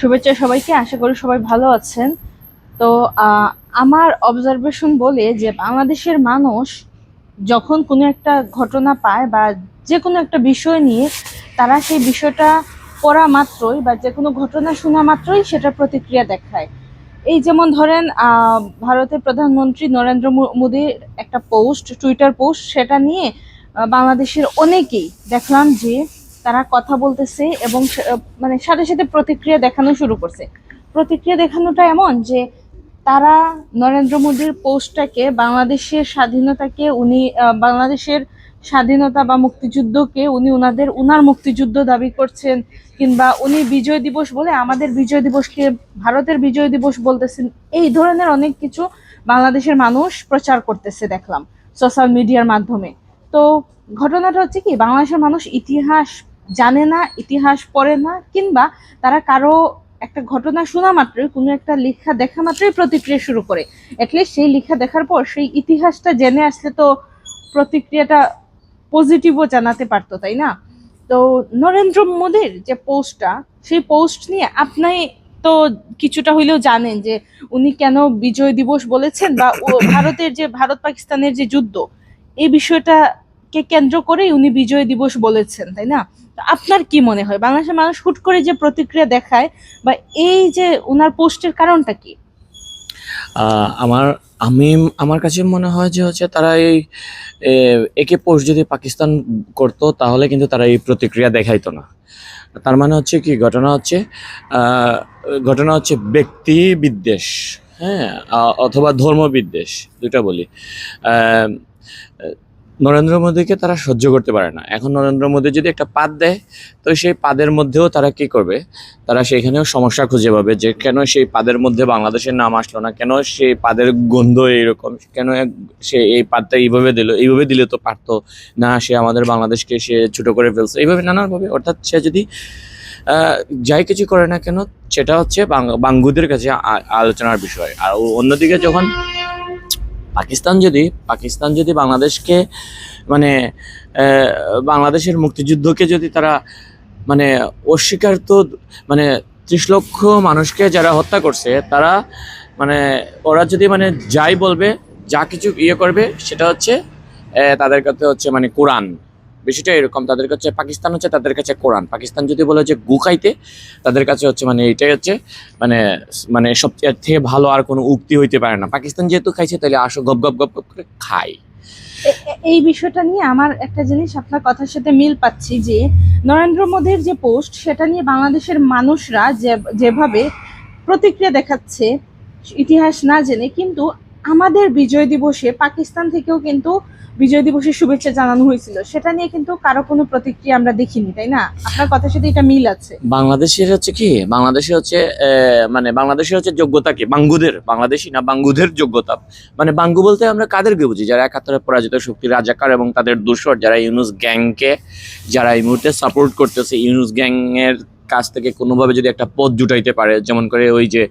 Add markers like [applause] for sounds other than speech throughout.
শুভেচ্ছা সবাইকে, আশা করি সবাই ভালো আছেন। তো আমার অবজারভেশন বলে যে বাংলাদেশের মানুষ যখন কোনো একটা ঘটনা পায় বা যে কোনো একটা বিষয় নিয়ে তারা সেই বিষয়টা পড়া মাত্রই বা যে কোনো ঘটনা শোনা মাত্রই সেটার প্রতিক্রিয়া দেখায়। এই যেমন ধরেন ভারতের প্রধানমন্ত্রী নরেন্দ্র মোদীর একটা পোস্ট টুইটার পোস্ট সেটা নিয়ে বাংলাদেশের অনেকেই দেখলাম যে তারা কথা বলতেছে এবং মানে সাথে সাথে প্রতিক্রিয়া দেখানো শুরু করছে। প্রতিক্রিয়া দেখানোটা এমন যে তারা নরেন্দ্র মোদীর পোস্টটাকে বাংলাদেশের স্বাধীনতাকে উনি বাংলাদেশের স্বাধীনতা বা মুক্তিযুদ্ধকে উনি উনাদের, উনার মুক্তিযুদ্ধ দাবি করছেন কিংবা উনি বিজয় দিবস বলে আমাদের বিজয় দিবসকে ভারতের বিজয় দিবস বলতেছেন, এই ধরনের অনেক কিছু বাংলাদেশের মানুষ প্রচার করতেছে দেখলাম, সোশ্যাল মিডিয়ার মাধ্যমে। তো ঘটনাটা হচ্ছে কি, বাংলাদেশের মানুষ ইতিহাস জানে না ইতিহাস পড়ে না কিংবা তারা কারও একটা ঘটনা শোনা মাত্রই কোনো একটা লেখা দেখা মাত্রই প্রতিক্রিয়া শুরু করে। অ্যাটলিস্ট সেই লেখা দেখার পর সেই ইতিহাসটা জেনে আসলে তো প্রতিক্রিয়াটা পজিটিভও জানাতে পারতো তাই না? তো নরেন্দ্র মোদীর যে পোস্টটা সেই পোস্ট নিয়ে আপনি তো কিছুটা হইলেও জানেন যে উনি কেন বিজয় দিবস বলেছেন বা ও [coughs] ভারতের যে ভারত পাকিস্তানের যে যুদ্ধ এই বিষয়টাকে কেন্দ্র করেই উনি বিজয় দিবস বলেছেন তাই না? আপনার কি মনে হয়? বাংলাদেশের মানুষ হুট করে যে প্রতিক্রিয়া দেখায় বা এই যে ওনার পোস্টের কারণটা কি? আমার, আমি, আমার কাছে মনে হয় যে হচ্ছে তারা এই একে পোস্ট যদি পাকিস্তান করতো তাহলে কিন্তু তারা এই প্রতিক্রিয়া দেখাইতো না। তার মানে হচ্ছে কি? ঘটনা হচ্ছে ঘটনা হচ্ছে ব্যক্তি বিদ্বেষ হ্যাঁ অথবা ধর্ম বিদ্বেষ দুটা বলি। নরেন্দ্র মোদীকে তারা সহ্য করতে পারে না। এখন নরেন্দ্র মোদী যদি একটা পাদ দেয়, তো সেই পাদের মধ্যেও তারা কি করবে? তারা সেখানেও সমস্যা খুঁজে পাবে যে কেন সেই পাদের মধ্যে বাংলাদেশের নাম আসলো না, কেন সেই পাদের গন্ধ এইরকম, কেন সে এই পাদটা এইভাবে দিল, এইভাবে দিলে তো পারতো না, সে আমাদের বাংলাদেশকে সে ছোটো করে ফেলছে। এইভাবে নানানভাবে অর্থাৎ সে যদি যাই কিছু করে না কেন, সেটা হচ্ছে বাঙ্গুদের কাছে আলোচনার বিষয়। আর অন্যদিকে যখন পাকিস্তান যদি পাকিস্তান যদি বাংলাদেশকে মানে বাংলাদেশের মুক্তিযুদ্ধকে যদি তারা মানে অস্বীকার তো মানে ত্রিশ লক্ষ মানুষকে যারা হত্যা করছে, তারা মানে ওরা যদি মানে যাই বলবে, যা কিছু ইয়ে করবে, সেটা হচ্ছে তাদের কাছে হচ্ছে মানে কোরআন। বিষয়টা এরকম। তাদের কাছে পাকিস্তান হচ্ছে তাদের কাছে কোরআন। পাকিস্তান যদি বলে যে গু খাইতে, তাদের কাছে হচ্ছে মানে এইটাই হচ্ছে মানে মানে সবচেয়ে থেকে ভালো আর কোনো উক্তি হইতে পারে না। পাকিস্তান যেহেতু খাইছে, তাহলে আসো গপ গপ গপ গপ করে খাই। এই বিষয়টা নিয়ে আমার একটা জিনিস আপনার কথার সাথে মিল পাচ্ছি যে, নরেন্দ্র মোদীর যে পোস্ট, সেটা নিয়ে বাংলাদেশের মানুষরা যে, যেভাবে প্রতিক্রিয়া দেখাচ্ছে, ইতিহাস না জেনে, কিন্তু আমাদের বিজয় দিবসে পাকিস্তান থেকেও কিন্তু বিজয় দিবসের শুভেচ্ছা জানানো হয়েছিল। সেটা নিয়ে কিন্তু কারও কোনো প্রতিক্রিয়া আমরা দেখিনি, তাই না? আপনার কথার সাথে এটা মিল আছে। বাংলাদেশের হচ্ছে কি? বাংলাদেশে হচ্ছে মানে বাংলাদেশের হচ্ছে যোগ্যতা কি? বাঙ্গুদের, বাংলাদেশি না বাঙ্গুদের যোগ্যতা? মানে বাঙ্গু বলতে আমরা কাদেরকে বুঝি? যারা একাত্তরে পরাজিত শক্তি রাজাকার এবং তাদের দূষর, যারা ইউনুস গ্যাংকে, যারা এই মুহূর্তে সাপোর্ট করতেছে ইউনুস গ্যাংয়ের কাছ থেকে কোনোভাবে যদি একটা পথ জুটাইতে পারে, যেমন করে ওই যে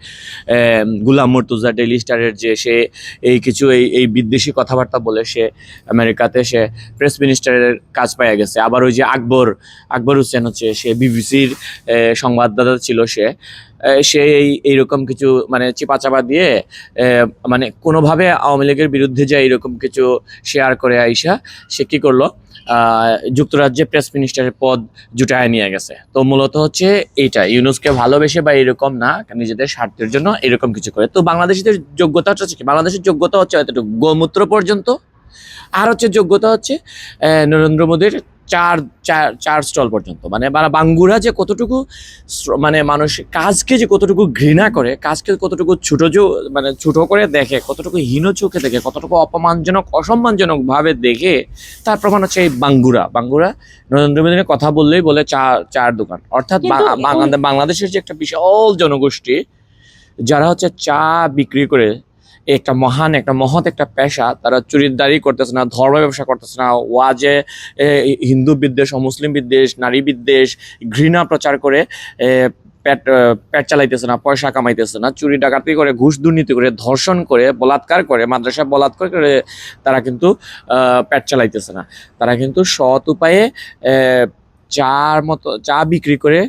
গুলাম মুর্তুজা ডেইলি স্টারের যে সে এই কিছু, এই এই বিদ্বেষী কথাবার্তা বলে সে আমেরিকাতে, সে প্রেস মিনিস্টারের কাজ পাইয়া গেছে। আবার ওই যে আকবর আকবর হোসেন হচ্ছে, সে বিবিসির সংবাদদাতা ছিল সে। সে এই, এইরকম কিছু মানে চিপাচাপা দিয়ে মানে কোনোভাবে আওয়ামী লীগের বিরুদ্ধে যে এইরকম কিছু শেয়ার করে আইসা, সে কী করল? যুক্তরাজ্যে প্রেস মিনিস্টারের পদ জুটায় নিয়ে গেছে। তো মূলত হচ্ছে এইটা, ইউনুসকে ভালোবেসে বা এরকম না, নিজেদের স্বার্থের জন্য এরকম কিছু করে। তো বাংলাদেশিদের যোগ্যতা হচ্ছে কি? বাংলাদেশের যোগ্যতা হচ্ছে এতটুকু গোমূত্র পর্যন্ত। আর হচ্ছে যোগ্যতা হচ্ছে নরেন্দ্র মোদীর চার চার চার স্টল পর্যন্ত। মানে বা- বাঙ্গুরা যে কতটুকু মানে মানুষ কাজকে যে কতটুকু ঘৃণা করে কাজকে কতটুকু ছোট মানে ছোট করে দেখে কতটুকু হীন চোখে দেখে কতটুকু অপমানজনক অসম্মানজনক ভাবে দেখে তার প্রমাণ হচ্ছে এই বাঙ্গুরা। বাঙ্গুরা নরেন্দ্র মোদীর কথা বললেই বলে চা চার দোকান। অর্থাৎ বাংলাদেশের যে একটা বিশাল জনগোষ্ঠী যারা হচ্ছে চা বিক্রি করে একটা মহান, একটা মহৎ একটা পেশা তারা চুরিদারি করতেছে না, ধর্ম ব্যবসা করতেছে না, ওয়াজে হিন্দু বিদ্বেষ, অমুসলিম বিদ্বেষ, নারী বিদ্বেষ, ঘৃণা প্রচার করে পেট পেট চালাইতেছে না, পয়সা কামাইতেছে না, চুরি ডাকাতি করে, ঘুষ দুর্নীতি করে, ধর্ষণ করে, বলাৎকার করে, মাদ্রাসা বলাৎকার করে তারা কিন্তু পেট চালাইতেছে না। তারা কিন্তু সৎ উপায়ে চার মতো চা বিক্রি করে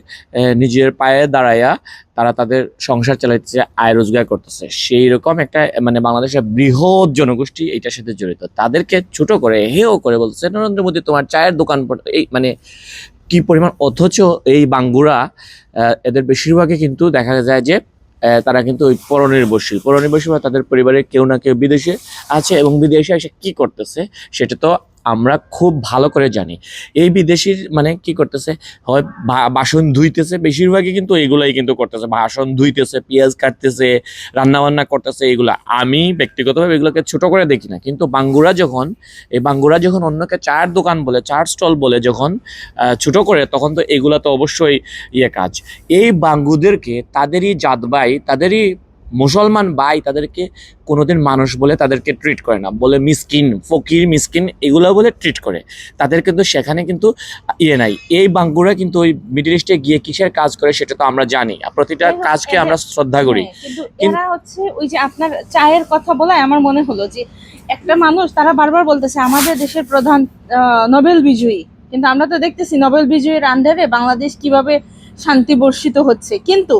নিজের পায়ে দাঁড়াইয়া তারা তাদের সংসার চালাইতেছে আয় রোজগার করতেছে। সেই রকম একটা মানে বাংলাদেশের বৃহৎ জনগোষ্ঠী এইটার সাথে জড়িত। তাদেরকে ছোট করে, হেও করে বলতেছে, নরেন্দ্র মোদী, তোমার চায়ের দোকান এই মানে কি পরিমাণ, অথচ এই বাঙ্গুরা এদের বেশিরভাগই কিন্তু দেখা যায় যে তারা কিন্তু ওই পরনির্ভরশীল। পরনির্ভরশীল তাদের পরিবারে কেউ না কেউ বিদেশে আছে এবং বিদেশে এসে কি করতেছে, সেটা তো আমরা খুব ভালো করে জানি। এই বিদেশির মানে কি করতেছে, হয় বাসন ধুইতেছে, বেশিরভাগই কিন্তু এগুলাই কিন্তু করতেছে। বাসন ধুইতেছে, পেঁয়াজ কাটতেছে রান্না বান্না করতেছে এগুলা আমি ব্যক্তিগতভাবে এগুলোকে ছোট করে দেখি না। কিন্তু বাঙ্গুরা যখন, এই বাঙ্গুরা যখন অন্যকে চায়ের দোকান বলে, চার স্টল বলে যখন ছোট করে, তখন তো এগুলা তো অবশ্যই ইয়ে কাজ। এই বাঙ্গুদেরকে তাদেরই জাতবাই তাদেরই মুসলমান ভাই তাদেরকে কোনোদিন মানুষ বলে তাদেরকে ট্রিট করে না। বলে মিসকিন ফকির মিসকিন এগুলো বলে ট্রিট করে। তাদের কিন্তু সেখানে কিন্তু ইয়ে নাই। এই বাঙ্গুরা কিন্তু ওই মিডিল ইস্টে গিয়ে কিসের কাজ করে সেটা তো আমরা জানি। প্রতিটা কাজকে আমরা শ্রদ্ধা করি। হ্যাঁ, কিন্তু এরা হচ্ছে ওই যে আপনার চায়ের কথা বলায় আমার মনে হলো যে একটা মানুষ তারা বারবার বলতেছে আমাদের দেশের প্রধান নোবেল বিজয়ী। কিন্তু আমরা তো দেখতেছি নোবেল বিজয়ীর আন্ডারে বাংলাদেশ কীভাবে শান্তি বর্ষিত হচ্ছে। কিন্তু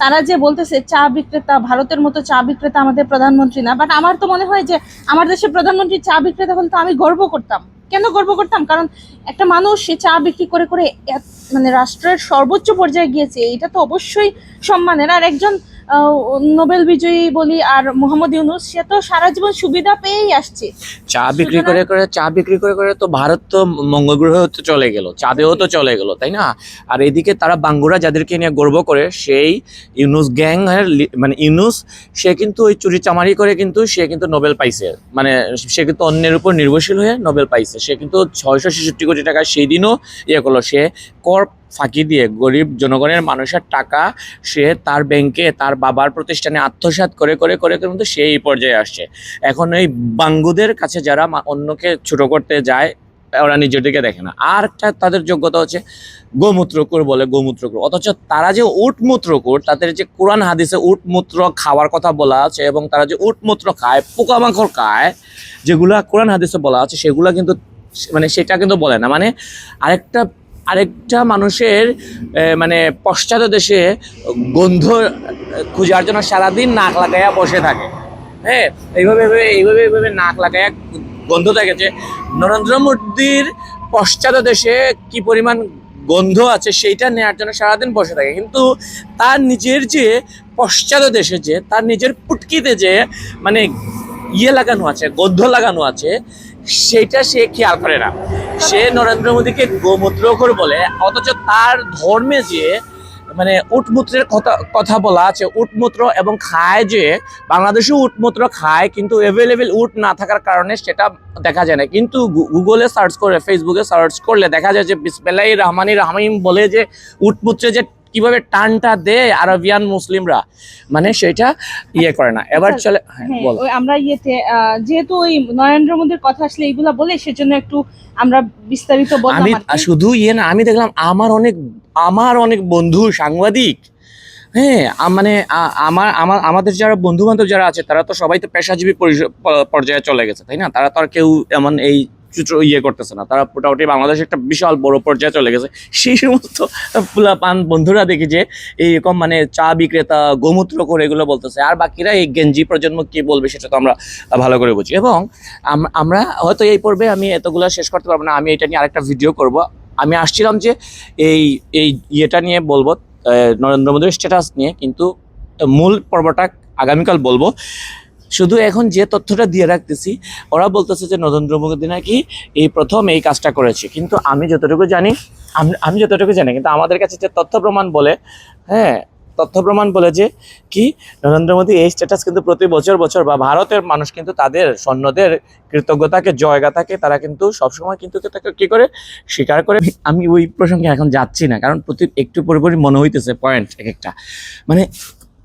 তারা যে বলতেছে চা বিক্রেতা, ভারতের মতো চা বিক্রেতা আমাদের প্রধানমন্ত্রী না বাট আমার তো মনে হয় যে আমার দেশের প্রধানমন্ত্রী চা বিক্রেতা বলতে আমি গর্ব করতাম। কেন গর্ব করতাম? কারণ একটা মানুষ সে চা বিক্রি করে করে মানে রাষ্ট্রের সর্বোচ্চ পর্যায়ে গিয়েছে এটা তো অবশ্যই সম্মানের। আর একজন নোবেল বিজয়ী বলি আর মোহাম্মদ ইউনুস সে তো সারা জীবন সুবিধা পেয়েই আসছে। চা বিক্রি করে করে চা বিক্রি করে করে তো ভারত তো মঙ্গল গ্রহেও তো চলে গেল চাঁদেও তো চলে গেল তাই না? আর এদিকে তারা বাঙ্গুরা যাদেরকে নিয়ে গর্ব করে সেই ইউনুস গ্যাং মানে ইউনুস সে কিন্তু ওই চুরি চামারি করে কিন্তু সে কিন্তু নোবেল পাইছে। মানে সে কিন্তু অন্যের উপর নির্ভরশীল হয়ে নোবেল পাইছে। সে কিন্তু ছয়শো ছেষট্টি কোটি টাকা সেই দিনও ইয়ে করল। সে কর ফাঁকি দিয়ে গরিব জনগণের মানুষের টাকা সে তার ব্যাংকে তার বাবার প্রতিষ্ঠানে আত্মসাৎ করে করে করে কিন্তু এই পর্যায়ে আসছে। এখন এই বাঙ্গুদের কাছে যারা অন্যকে ছোট করতে যায়, ওরা নিজের দিকে দেখে না। আর একটা তাদের যোগ্যতা হচ্ছে গোমূত্রকুর বলে গোমূত্রকুর অথচ তারা যে উট মূত্রকুর তাদের যে কোরআন হাদিসে উট মূত্র খাওয়ার কথা বলা আছে এবং তারা যে উট মূত্র খায়, পোকামাকড় খায়, যেগুলা কোরআন হাদিসে বলা আছে, সেগুলা কিন্তু মানে সেটা কিন্তু বলে না। মানে আরেকটা আরেকটা মানুষের মানে পশ্চাৎ দেশে গন্ধ খোঁজার জন্য সারাদিন নাক লাগাইয়া বসে থাকে। হ্যাঁ এইভাবে এইভাবে এইভাবে এইভাবে নাক লাগাইয়া গন্ধ থাকে যে নরেন্দ্র মোদীর পশ্চাৎ দেশে কি পরিমাণ গন্ধ আছে সেইটা নেওয়ার জন্য সারাদিন বসে থাকে। কিন্তু তার নিজের যে পশ্চাৎ দেশে যে, তার নিজের পুটকিতে যে মানে ইয়ে লাগানো আছে, গন্ধ লাগানো আছে সেটা সে খেয়াল করে না। সে নরেন্দ্র মোদীকে গোমূত্রকর বলে, অথচ তার ধর্মে যে মানে উটমূত্রের কথা কথা বলা আছে, উটমূত্র এবং খায় যে, বাংলাদেশেও উটমূত্র খায়, কিন্তু অ্যাভেলেবেল উট না থাকার কারণে সেটা দেখা যায় না। কিন্তু গুগলে সার্চ করে ফেসবুকে সার্চ করলে দেখা যায় যে বিসমিল্লাহ রহমানি রহিম বলে যে, উটমূত্রে যে কীভাবে টানটা দেয় আরবিয়ান মুসলিমরা? মানে সেটা ইয়ে করে না। এবার আচ্ছা, চলে হ্যাঁ হ্যাঁ আমরা ইয়েতে যেহেতু ওই নরেন্দ্র মোদীর কথা আসলে এইগুলা বলে সেজন্য একটু আমরা বিস্তারিত আমি শুধু ইয়ে না আমি দেখলাম আমার অনেক আমার অনেক বন্ধু সাংবাদিক হ্যাঁ মানে আমার আমার আমাদের যারা বন্ধু বান্ধব যারা আছে তারা তো সবাই তো পেশাজীবী পর্যায়ে চলে গেছে তাই না? তারা তো আর কেউ এমন এই ইয়ে করতেছে না। তারা মোটামুটি বাংলাদেশে একটা বিশাল বড় পর্যায়ে চলে গেছে। সেই সমস্ত পান বন্ধুরা দেখি যে এইরকম মানে চা বিক্রেতা, গোমূত্র করে এগুলো বলতেছে। আর বাকিরা এই গেঞ্জি প্রজন্ম কি বলবে সেটা তো আমরা ভালো করে বুঝি। এবং আম- আমরা হয়তো এই পর্বে আমি এতগুলো শেষ করতে পারব না। আমি এটা নিয়ে আরেকটা ভিডিও করব। আমি আসছিলাম যে এই এই ইয়েটা নিয়ে বলব নরেন্দ্র মোদীর স্ট্যাটাস নিয়ে। কিন্তু মূল পর্বটা আগামীকাল বলব। শুধু এখন যে তথ্যটা দিয়ে রাখতেছি, ওরা বলতেছে যে নরেন্দ্র মোদী নাকি এই প্রথম এই কাজটা করেছে। কিন্তু আমি যতটুকু জানি, আমি- যতটুকু জানি, কিন্তু আমাদের কাছে যে তথ্য প্রমাণ বলে হ্যাঁ তথ্য প্রমাণ বলে যে কি, নরেন্দ্র মোদী এই স্ট্যাটাস কিন্তু প্রতি বছর বছর বা ভারতের মানুষ কিন্তু তাদের সৈন্যদের কৃতজ্ঞতাকে, জয়গাথাকে, তারা কিন্তু সবসময় কিন্তু তাকে কি করে? স্বীকার করে। আমি ওই প্রসঙ্গে এখন যাচ্ছি না, কারণ প্রতি একটু পরিপরি মনে হইতেছে পয়েন্ট এক একটা। মানে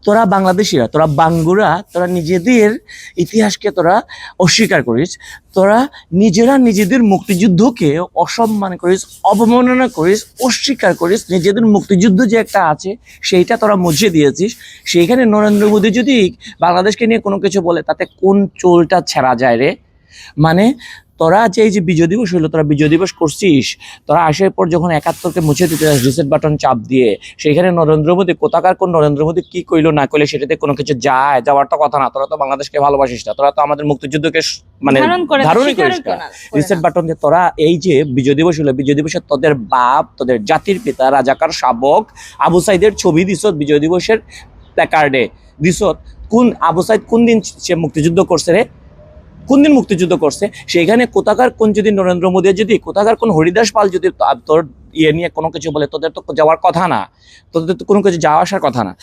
তোরা বাংলাদেশিরা, তোরা বাঙ্গুরা, তোরা নিজেদের ইতিহাসকে তোরা অস্বীকার করিস, তোরা নিজেরা নিজেদের মুক্তিযুদ্ধকে অসম্মান করিস, অবমাননা করিস, অস্বীকার করিস, নিজেদের মুক্তিযুদ্ধ যে একটা আছে সেইটা তোরা মুছে দিয়েছিস। সেইখানে নরেন্দ্র মোদী যদি বাংলাদেশকে নিয়ে কোনো কিছু বলে, তাতে কোন চোলটা ছেঁড়া যায় রে? মানে তোরা যে এই যে বিজয় দিবস হইল তোরা বিজয় দিবস করছিস তোরা আসার পর যখন একাত্তরকে মুছে দিতে রিসেট বাটন চাপ দিয়ে সেখানে নরেন্দ্র মোদী কোথাকার কোন নরেন্দ্র মোদী কি কইলো না কইলে সেটাতে কোনো কিছু যায় যাওয়ার তো কথা না। তোরা তো বাংলাদেশকে ভালোবাসিস না তোরা তো আমাদের মুক্তিযুদ্ধকে মানে ধারণ ধারণই করিস না। রিসেট বাটন যে তোরা এই যে বিজয় দিবস হলো বিজয় দিবসে তোদের বাপ তোদের জাতির পিতা রাজাকার শাবক আবু সাইদের ছবি দিস বিজয় দিবসের প্ল্যাকার্ডে দিছ কোন আবু সাইদ কোন দিন সে মুক্তিযুদ্ধ করছে রে? কোন দিন মুক্তিযুদ্ধ করছে? সেখানে কোথাকার কোন যদি নরেন্দ্র মোদী যদি, কোথাকার কোন হরিদাস পাল যদি তোর ইয়ে নিয়ে কোনো কিছু বলে, তোদের তো যাওয়ার কথা না। তোদের তো কোনো কিছু যাওয়া আসার কথা না।